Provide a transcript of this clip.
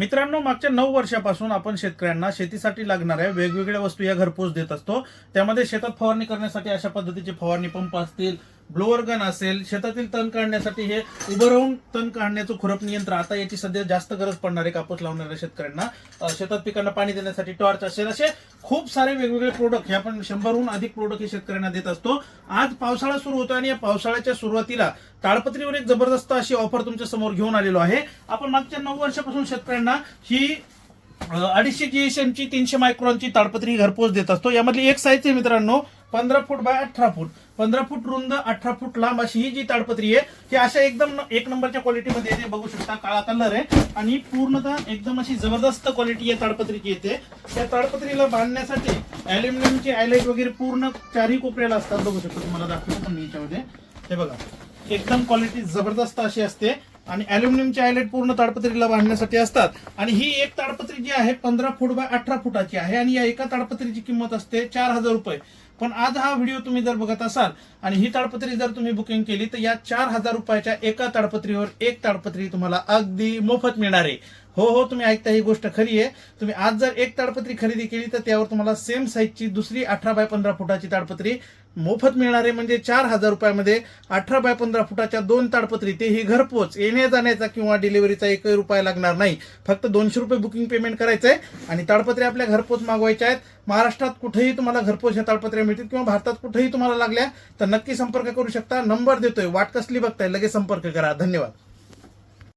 मित्रांनो मागच्या नऊ वर्षापासून आपण शेतकऱ्यांना शेतीसाठी लागणाऱ्या वेगवेगळ्या वस्तू या घरपोच देत असतो. त्यामध्ये शेतात फवारणी करण्यासाठी अशा पद्धतीचे फवारणी पंप असतील ब्लोअर गन असेल शेतातील तण काढण्यासाठी हे उभं राहून तण काढण्याचं खुरपणी यंत्र. आता याची सध्या जास्त गरज पडणार आहे कापूस लावणाऱ्या शेतकऱ्यांना. शेतात पिकांना पाणी देण्यासाठी टॉर्च असेल. असे खूप सारे वेगवेगळे प्रोडक्ट हे आपण शंभरहून अधिक प्रोडक्ट हे शेतकऱ्यांना देत असतो. आज पावसाळा सुरू होतो आणि या पावसाळ्याच्या सुरुवातीला ताडपत्रीवर एक जबरदस्त अशी ऑफर तुमच्यासमोर घेऊन आलेलो आहे. आपण मागच्या नऊ वर्षापासून शेतकऱ्यांना ही अडीचशे जीएसएम तीनशे मायक्रॉनची ताडपत्री घरपोच देत असतो. यामधली एक साईज आहे मित्रांनो पंधरा फूट बाय अठरा फूट. पंधरा फूट रुंद अठरा फूट लांब अशी ही जी ताडपत्री आहे ही अशा एकदम न- एक नंबरच्या क्वालिटीमध्ये येते. बघू शकता काळा कलर आहे. आणि पूर्णतः एकदम अशी जबरदस्त क्वालिटी या ताडपत्रीची येते. त्या ताडपत्रीला बांधण्यासाठी अल्युमिनियमचे आयलाइट वगैरे पूर्ण चारही कोपऱ्याला असतात. बघू शकता तुम्हाला दाखवतो पण याच्यामध्ये. हे बघा. एकदम क्वालिटी जबरदस्त अशी असते. आणि अॅल्युमिनियमची आयलेट पूर्ण ताडपत्रीला बांधण्यासाठी असतात. आणि ही एक ताडपत्री जी आहे पंधरा फूट बाय अठरा फुटाची आहे आणि या एका ताडपत्रीची किंमत असते चार हजार रुपये. पण आज हा व्हिडिओ तुम्ही जर बघत असाल आणि ही ताडपत्री जर तुम्ही बुकिंग केली तर या चार हजार रुपयाच्या एका ताडपत्रीवर एक ताडपत्री तुम्हाला अगदी मोफत मिळणार आहे. हो हो तुम्ही ऐकता ही गोष्ट खरी आहे. तुम्ही आज जर एक ताडपत्री खरेदी केली तर त्यावर तुम्हाला सेम साईजची दुसरी अठरा बाय पंधरा फुटाची ताडपत्री मोफत मिळणार आहे. म्हणजे चार हजार रुपयामध्ये अठरा बाय पंधरा फुटाच्या दोन ताडपत्री ते ही घरपोच येण्या जाण्याचा किंवा डिलिव्हरीचा एकही रुपया लागणार नाही. फक्त दोनशे रुपये बुकिंग पेमेंट करायचं आहे आणि ताडपत्री आपल्या घरपोच मागवायच्या आहेत. महाराष्ट्रात कुठेही तुम्हाला घरपोच ह्या ताडपत्र्या मिळतील किंवा भारतात कुठेही तुम्हाला लागल्या तर नक्की संपर्क करू शकता. नंबर देतोय वाट कसली बघताय लगेच संपर्क करा. धन्यवाद.